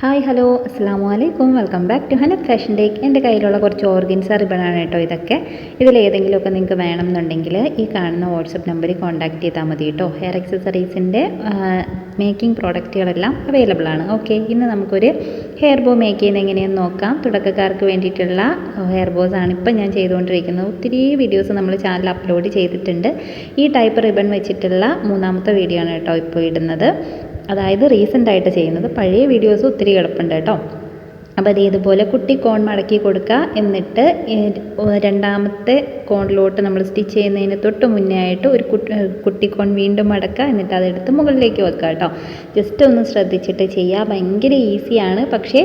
Hi hello. അസ്സാം വലൈക്കും welcome back to Hanath fashion take. എന്റെ കയ്യിലുള്ള കുറച്ച് ഓർഗൻസ റിബണാണ് കേട്ടോ ഇതൊക്കെ. ഇതിലേതെങ്കിലുമൊക്കെ നിങ്ങൾക്ക് വേണമെന്നുണ്ടെങ്കിൽ ഈ കാണുന്ന വാട്സപ്പ് നമ്പറിൽ കോൺടാക്ട് ചെയ്താൽ മതി കേട്ടോ. ഹെയർ എക്സസറീസിന്റെ മേക്കിംഗ് പ്രോഡക്റ്റുകളെല്ലാം അവൈലബിൾ ആണ്. ഓക്കെ ഇന്ന് നമുക്കൊരു ഹെയർ ബോ മേക്ക് ചെയ്യുന്നത് എങ്ങനെയെന്ന് നോക്കാം. തുടക്കക്കാർക്ക് വേണ്ടിയിട്ടുള്ള ഹെയർ ബോസ് ആണ് ഇപ്പം ഞാൻ ചെയ്തുകൊണ്ടിരിക്കുന്നത്. ഒത്തിരി വീഡിയോസ് നമ്മൾ ചാനൽ അപ്ലോഡ് ചെയ്തിട്ടുണ്ട്. ഈ ടൈപ്പ് റിബൺ വെച്ചിട്ടുള്ള മൂന്നാമത്തെ വീഡിയോ ആണ് കേട്ടോ ഇപ്പോൾ ഇടുന്നത്. അതായത് റീസെന്റ് ആയിട്ട് ചെയ്യുന്നത്. പഴയ വീഡിയോസ് ഒത്തിരി കിടപ്പുണ്ട് കേട്ടോ. അപ്പോൾ അത് ഇതുപോലെ കുട്ടി കോൺ മടക്കി കൊടുക്കുക എന്നിട്ട് രണ്ടാമത്തെ കോണിലോട്ട് നമ്മൾ സ്റ്റിച്ച് ചെയ്യുന്നതിന് തൊട്ട് മുന്നേ ആയിട്ട് ഒരു കുട്ടി കുട്ടി കോൺ വീണ്ടും മടക്കുക എന്നിട്ട് അതെടുത്ത് മുകളിലേക്ക് വെക്കുക കേട്ടോ. ജസ്റ്റ് ഒന്ന് ശ്രദ്ധിച്ചിട്ട് ചെയ്യുക ഭയങ്കര ഈസിയാണ് പക്ഷേ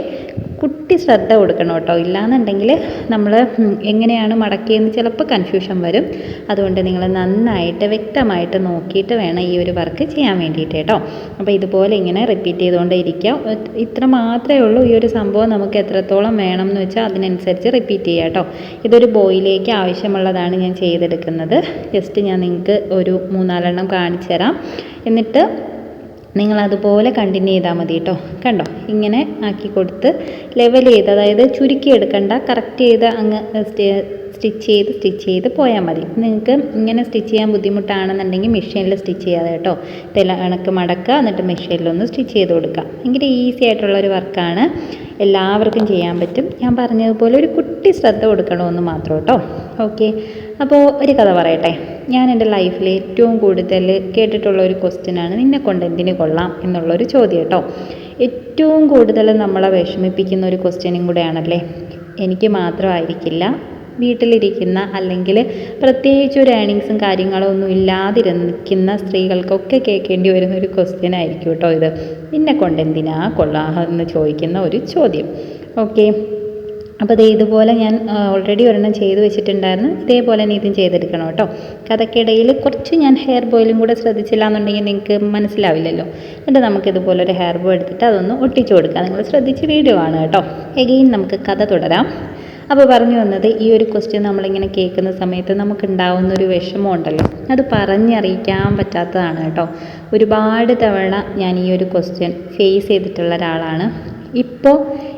കുട്ടി ശ്രദ്ധ കൊടുക്കണം കേട്ടോ. ഇല്ലാന്നുണ്ടെങ്കിൽ നമ്മൾ എങ്ങനെയാണ് മടക്കിയെന്ന് ചിലപ്പോൾ കൺഫ്യൂഷൻ വരും. അതുകൊണ്ട് നിങ്ങൾ നന്നായിട്ട് വ്യക്തമായിട്ട് നോക്കിയിട്ട് വേണം ഈ ഒരു വർക്ക് ചെയ്യാൻ വേണ്ടിയിട്ട് കേട്ടോ. അപ്പോൾ ഇതുപോലെ ഇങ്ങനെ റിപ്പീറ്റ് ചെയ്തുകൊണ്ടേ ഇരിക്കാം ഇത്ര മാത്രമേ ഉള്ളൂ ഈ ഒരു സംഭവം നമുക്ക് എത്രത്തോളം വേണം എന്ന് വെച്ചാൽ അതിനനുസരിച്ച് റിപ്പീറ്റ് ചെയ്യുക കേട്ടോ. ഇതൊരു ബോയിലേക്ക് ആവശ്യമുള്ളതാണ് ഞാൻ ചെയ്തെടുക്കുന്നത്. ജസ്റ്റ് ഞാൻ നിങ്ങൾക്ക് ഒരു മൂന്നാലെണ്ണം കാണിച്ചു തരാം എന്നിട്ട് നിങ്ങൾ അതുപോലെ കണ്ടിന്യൂ ചെയ്താൽ മതി കേട്ടോ കണ്ടോ? ഇങ്ങനെ ആക്കി കൊടുത്ത് ലെവൽ ചെയ്ത് അതായത് ചുരുക്കി എടുക്കണ്ട കറക്റ്റ് ചെയ്ത് അങ്ങ് സ്റ്റിച്ച് ചെയ്ത് സ്റ്റിച്ച് ചെയ്ത് പോയാൽ മതി. നിങ്ങൾക്ക് ഇങ്ങനെ സ്റ്റിച്ച് ചെയ്യാൻ ബുദ്ധിമുട്ടാണെന്നുണ്ടെങ്കിൽ മെഷീനിൽ സ്റ്റിച്ച് ചെയ്യാതെ കേട്ടോ. തില കണക്ക് മടക്കുക എന്നിട്ട് മെഷീനിലൊന്ന് സ്റ്റിച്ച് ചെയ്ത് കൊടുക്കുക. ഭയങ്കര ഈസി ആയിട്ടുള്ളൊരു വർക്കാണ്. എല്ലാവർക്കും ചെയ്യാൻ പറ്റും. ഞാൻ പറഞ്ഞതുപോലെ ഒരു കുട്ടി ശ്രദ്ധ കൊടുക്കണമെന്ന് മാത്രം കേട്ടോ. ഓക്കെ. അപ്പോൾ ഒരു കഥ പറയട്ടെ. ഞാൻ എന്റെ ലൈഫിൽ ഏറ്റവും കൂടുതൽ കേട്ടിട്ടുള്ള ഒരു ക്വസ്റ്റ്യനാണ് നിന്നെ കൊണ്ട് എന്തിന് കൊള്ളാം? എന്നുള്ളൊരു ചോദ്യം കേട്ടോ. ഏറ്റവും കൂടുതൽ നമ്മളെ വിഷമിപ്പിക്കുന്ന ഒരു ക്വസ്റ്റ്യനും കൂടെയാണല്ലേ? എനിക്ക് മാത്രമായിരിക്കില്ല. വീട്ടിലിരിക്കുന്ന അല്ലെങ്കിൽ പ്രത്യേകിച്ച് ഒരു ഏണിങ്സും കാര്യങ്ങളും ഒന്നും ഇല്ലാതിരിക്കുന്ന സ്ത്രീകൾക്കൊക്കെ കേൾക്കേണ്ടി വരുന്ന ഒരു ക്വസ്റ്റ്യൻ ആയിരിക്കും കേട്ടോ ഇത്. നിന്നെ കൊണ്ട് എന്തിനാ കൊള്ളാഹ എന്ന് ചോദിക്കുന്ന ഒരു ചോദ്യം. ഓക്കെ അപ്പോൾ ഇത് ഇതുപോലെ ഞാൻ ഓൾറെഡി ഒരെണ്ണം ചെയ്ത് വെച്ചിട്ടുണ്ടായിരുന്നു. ഇതേപോലെ തന്നെ ഇതും ചെയ്തെടുക്കണം കേട്ടോ കഥക്കിടയിൽ കുറച്ച് ഞാൻ ഹെയർ ബോയിലും കൂടെ ശ്രദ്ധിച്ചില്ല എന്നുണ്ടെങ്കിൽ നിങ്ങൾക്ക് മനസ്സിലാവില്ലല്ലോ. എന്നിട്ട് നമുക്ക് ഇതുപോലെ ഒരു ഹെയർ ബോ എടുത്തിട്ട് അതൊന്ന് ഒട്ടിച്ചു കൊടുക്കാം. നിങ്ങൾ ശ്രദ്ധിച്ച് വീഡിയോ ആണ് കേട്ടോ എഗെയിൻ നമുക്ക് കഥ തുടരാം. അപ്പോൾ പറഞ്ഞു വന്നത് ഈ ഒരു ക്വസ്റ്റ്യൻ നമ്മളിങ്ങനെ കേൾക്കുന്ന സമയത്ത് നമുക്കുണ്ടാവുന്ന ഒരു വിഷമമുണ്ടല്ലോ. അത് പറഞ്ഞറിയിക്കാൻ പറ്റാത്തതാണ് കേട്ടോ. ഒരുപാട് തവണ ഞാൻ ഈ ഒരു ക്വസ്റ്റ്യൻ ഫേസ് ചെയ്തിട്ടുള്ള ഒരാളാണ്. ഇപ്പോൾ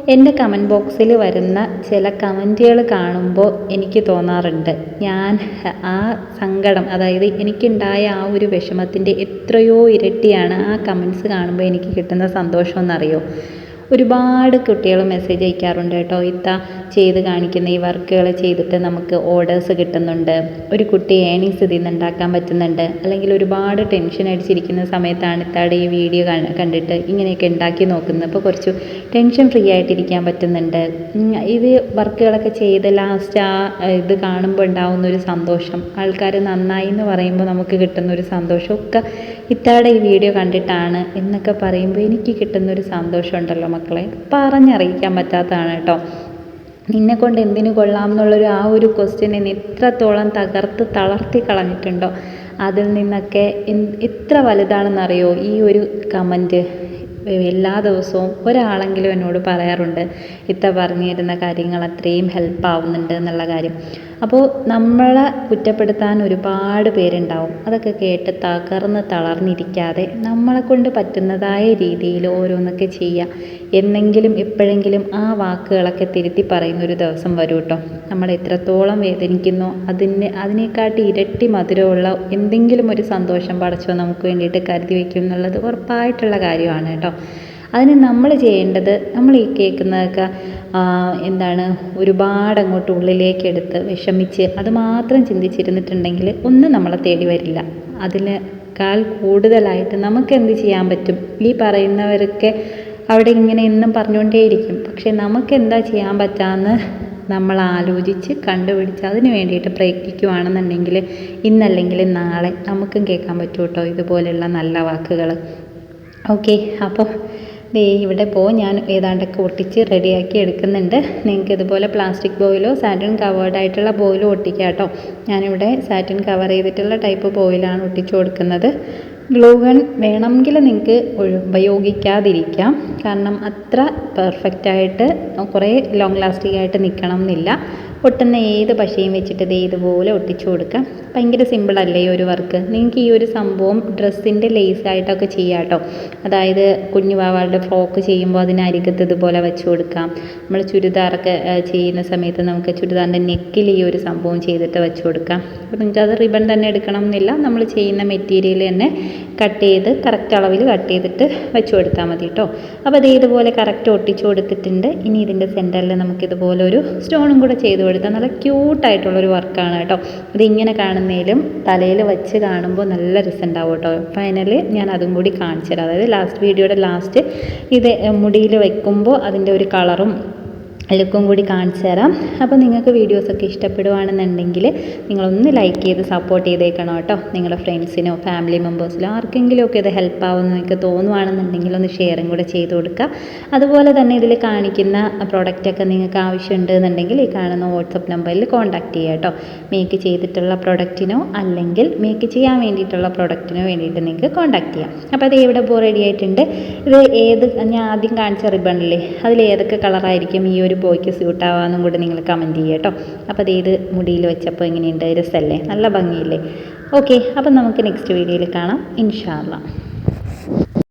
എന്റെ കമന്റ് ബോക്സിൽ വരുന്ന ചില കമന്റുകൾ കാണുമ്പോൾ എനിക്ക് തോന്നാറുണ്ട്. ഞാൻ ആ സങ്കടം അതായത് എനിക്കുണ്ടായ ആ ഒരു വിഷമത്തിന്റെ എത്രയോ ഇരട്ടിയാണ് ആ കമൻസ് കാണുമ്പോൾ എനിക്ക് കിട്ടുന്ന സന്തോഷം എന്നറിയോ ഒരുപാട് കുട്ടികൾ മെസ്സേജ് അയക്കാറുണ്ട് കേട്ടോ. ഇത്ത ചെയ്ത് കാണിക്കുന്ന ഈ വർക്കുകൾ ചെയ്തിട്ട് നമുക്ക് ഓർഡേഴ്സ് കിട്ടുന്നുണ്ട്. ഒരു കുട്ടി ഏണിങ്സ് ഇതിൽ നിന്ന് ഉണ്ടാക്കാൻ പറ്റുന്നുണ്ട്. അല്ലെങ്കിൽ ഒരുപാട് ടെൻഷൻ അടിച്ചിരിക്കുന്ന സമയത്താണ് ഇത്താടെ ഈ വീഡിയോ കണ്ടിട്ട് ഇങ്ങനെയൊക്കെ ഉണ്ടാക്കി നോക്കുന്നത്. അപ്പോൾ കുറച്ച് ടെൻഷൻ ഫ്രീ ആയിട്ടിരിക്കാൻ പറ്റുന്നുണ്ട്. ഇത് വർക്കുകളൊക്കെ ചെയ്ത് ലാസ്റ്റ് ആ ഇത് കാണുമ്പോൾ ഉണ്ടാകുന്ന ഒരു സന്തോഷം. ആൾക്കാർ നന്നായി എന്ന് പറയുമ്പോൾ നമുക്ക് കിട്ടുന്ന ഒരു സന്തോഷമൊക്കെ ഇത്താടെ ഈ വീഡിയോ കണ്ടിട്ടാണ് എന്നൊക്കെ പറയുമ്പോൾ എനിക്ക് കിട്ടുന്ന ഒരു സന്തോഷം ഉണ്ടല്ലോ മക്കളെ. പറഞ്ഞറിയിക്കാൻ പറ്റാത്തതാണ് കേട്ടോ. നിന്നെ കൊണ്ട് എന്തിനു കൊള്ളാം എന്നുള്ളൊരു ആ ഒരു ക്വസ്റ്റ്യൻ എന്നെ എത്രത്തോളം തകർത്ത് തളർത്തി കളഞ്ഞിട്ടുണ്ടോ? അതിൽ നിന്നൊക്കെ എത്ര വലുതാണെന്നറിയോ? ഈ ഒരു കമന്റ് എല്ലാ ദിവസവും ഒരാളെങ്കിലും എന്നോട് പറയാറുണ്ട്. ഇത്ത പറഞ്ഞിരുന്ന കാര്യങ്ങൾ അത്രയും ഹെൽപ്പ് ആവുന്നുണ്ട് എന്നുള്ള കാര്യം. അപ്പോൾ നമ്മളെ കുറ്റപ്പെടുത്താൻ ഒരുപാട് പേരുണ്ടാവും. അതൊക്കെ കേട്ട് തകർന്ന് തളർന്നിരിക്കാതെ നമ്മളെ കൊണ്ട് പറ്റുന്നതായ രീതിയിൽ ഓരോന്നൊക്കെ ചെയ്യുക എന്നെങ്കിലും എപ്പോഴെങ്കിലും ആ വാക്കുകളൊക്കെ തിരുത്തി പറയുന്നൊരു ദിവസം വരും കേട്ടോ നമ്മൾ എത്രത്തോളം വേദനിക്കുന്നോ അതിന് അതിനെക്കാട്ടി ഇരട്ടി മധുരമുള്ള എന്തെങ്കിലും ഒരു സന്തോഷം പടച്ചോ നമുക്ക് വേണ്ടിയിട്ട് കരുതി വയ്ക്കും എന്നുള്ളത് ഉറപ്പായിട്ടുള്ള കാര്യമാണ് കേട്ടോ അതിന് നമ്മൾ ചെയ്യേണ്ടത് നമ്മൾ ഈ കേൾക്കുന്നതൊക്കെ എന്താണ് ഒരുപാട് അങ്ങോട്ട് ഉള്ളിലേക്ക് എടുത്ത് വിഷമിച്ച് അത് മാത്രം ചിന്തിച്ചിരുന്നിട്ടുണ്ടെങ്കിൽ ഒന്നും നമ്മളെ തേടി വരില്ല. അതിനേക്കാൾ കൂടുതലായിട്ട് നമുക്ക് എന്ത് ചെയ്യാൻ പറ്റും? ഈ പറയുന്നവരൊക്കെ അവിടെ ഇങ്ങനെ എന്നും പറഞ്ഞുകൊണ്ടേയിരിക്കും. പക്ഷേ നമുക്ക് എന്താ ചെയ്യാൻ പറ്റാമെന്ന് നമ്മൾ ആലോചിച്ച് കണ്ടുപിടിച്ച് അതിന് വേണ്ടിയിട്ട് പ്രയത്നിക്കുകയാണെന്നുണ്ടെങ്കിൽ ഇന്നല്ലെങ്കിൽ നാളെ നമുക്കും കേൾക്കാൻ പറ്റും കേട്ടോ ഇതുപോലെയുള്ള നല്ല വാക്കുകൾ. ഓക്കെ അപ്പോൾ ദേ ഇവിടെ പോ ഞാൻ ഏതാണ്ടൊക്കെ ഒട്ടിച്ച് റെഡിയാക്കി എടുക്കുന്നുണ്ട്. നിങ്ങൾക്ക് ഇതുപോലെ പ്ലാസ്റ്റിക് ബോയിലോ സാറ്റിൻ കവേർഡ് ആയിട്ടുള്ള ബോയിലോ ഒട്ടിക്കാം കേട്ടോ. ഞാനിവിടെ സാറ്റിൻ കവർ ചെയ്തിട്ടുള്ള ടൈപ്പ് ബോയിലാണ് ഒട്ടിച്ചു കൊടുക്കുന്നത്. ഗ്ലൂ ഗൺ വേണമെങ്കിൽ നിങ്ങൾക്ക് ഉപയോഗിക്കാതിരിക്കാം. കാരണം അത്ര പെർഫെക്റ്റായിട്ട് കുറേ ലോങ് ലാസ്റ്റിംഗ് ആയിട്ട് നിൽക്കണം എന്നില്ല ഒട്ടുന്ന ഏത് പശയും വെച്ചിട്ട് ഇത് ഇതുപോലെ ഒട്ടിച്ചു കൊടുക്കാം. ഭയങ്കര സിമ്പിളല്ലേ ഈ ഒരു വർക്ക്? നിങ്ങൾക്ക് ഈ ഒരു സംഭവം ഡ്രസ്സിന്റെ ലേസായിട്ടൊക്കെ ചെയ്യാം കേട്ടോ. അതായത് കുഞ്ഞു വാവാളുടെ ഫ്രോക്ക് ചെയ്യുമ്പോൾ അതിനരികത്ത് ഇതുപോലെ വെച്ച് കൊടുക്കാം. നമ്മൾ ചുരിദാറൊക്കെ ചെയ്യുന്ന സമയത്ത് നമുക്ക് ചുരിദാറിന്റെ നെക്കിൽ ഈ ഒരു സംഭവം ചെയ്തിട്ട് വെച്ച് കൊടുക്കാം. അപ്പോൾ നിങ്ങൾക്ക് അത് റിബൺ തന്നെ എടുക്കണം എന്നില്ല. നമ്മൾ ചെയ്യുന്ന മെറ്റീരിയൽ തന്നെ കട്ട് ചെയ്ത് കറക്റ്റ് അളവിൽ കട്ട് ചെയ്തിട്ട് വെച്ച് കൊടുത്താൽ മതി കേട്ടോ. അപ്പോൾ അത് ഇതുപോലെ കറക്റ്റ് ഒട്ടിച്ചു കൊടുത്തിട്ടുണ്ട്. ഇനി ഇതിന്റെ സെന്ററിൽ നമുക്ക് ഇതുപോലെ ഒരു സ്റ്റോണും കൂടെ ചെയ്ത് കൊടുത്താൽ നല്ല ക്യൂട്ടായിട്ടുള്ളൊരു വർക്കാണ് കേട്ടോ. ഇതിങ്ങനെ കാണുന്നതിലും തലയിൽ വെച്ച് കാണുമ്പോൾ നല്ല രസമുണ്ടാവും കേട്ടോ. ഫൈനലി ഞാൻ അതും കൂടി കാണിച്ചു തരാം അതായത് ലാസ്റ്റ് വീഡിയോയുടെ ലാസ്റ്റ് ഇത് മുടിയിൽ വെക്കുമ്പോൾ അതിന്റെ ഒരു കളറും ലുക്കും കൂടി കാണിച്ചു തരാം. അപ്പോൾ നിങ്ങൾക്ക് വീഡിയോസൊക്കെ ഇഷ്ടപ്പെടുവാണെന്നുണ്ടെങ്കിൽ നിങ്ങളൊന്ന് ലൈക്ക് ചെയ്ത് സപ്പോർട്ട് ചെയ്തേക്കണം കേട്ടോ. നിങ്ങളുടെ ഫ്രണ്ട്സിനോ ഫാമിലി മെമ്പേഴ്സിനോ ആർക്കെങ്കിലും ഒക്കെ ഇത് ഹെൽപ്പ് ആവുമെന്ന് നിങ്ങൾക്ക് തോന്നുവാണെന്നുണ്ടെങ്കിൽ ഒന്ന് ഷെയറും കൂടെ ചെയ്ത് കൊടുക്കുക. അതുപോലെ തന്നെ ഇതിൽ കാണിക്കുന്ന പ്രൊഡക്റ്റൊക്കെ നിങ്ങൾക്ക് ആവശ്യമുണ്ട് എന്നുണ്ടെങ്കിൽ ഈ കാണുന്ന വാട്സപ്പ് നമ്പറിൽ കോൺടാക്റ്റ് ചെയ്യുക കേട്ടോ. മേക്ക് ചെയ്തിട്ടുള്ള പ്രൊഡക്റ്റിനോ അല്ലെങ്കിൽ മേക്ക് ചെയ്യാൻ വേണ്ടിയിട്ടുള്ള പ്രൊഡക്റ്റിനോ വേണ്ടിയിട്ട് നിങ്ങൾക്ക് കോൺടാക്റ്റ് ചെയ്യാം. അപ്പോൾ അത് എവിടെ ബോ റെഡി ആയിട്ടുണ്ട്? ഇത് ഏത് ഞാൻ ആദ്യം കാണിച്ച റിബണില്ലേ അതിൽ ഏതൊക്കെ കളറായിരിക്കും ഈ ഒരു ഒരു ബോയ്ക്ക് സ്യൂട്ടാവാന്നും കൂടി നിങ്ങൾ കമന്റ് ചെയ്യുക കേട്ടോ അപ്പോൾ അതേത് മുടിയിൽ വെച്ചപ്പോൾ എങ്ങനെയുണ്ട് രസമല്ലേ? നല്ല ഭംഗിയില്ലേ? ഓക്കെ അപ്പം നമുക്ക് നെക്സ്റ്റ് വീഡിയോയിൽ കാണാം. ഇൻഷാല്ല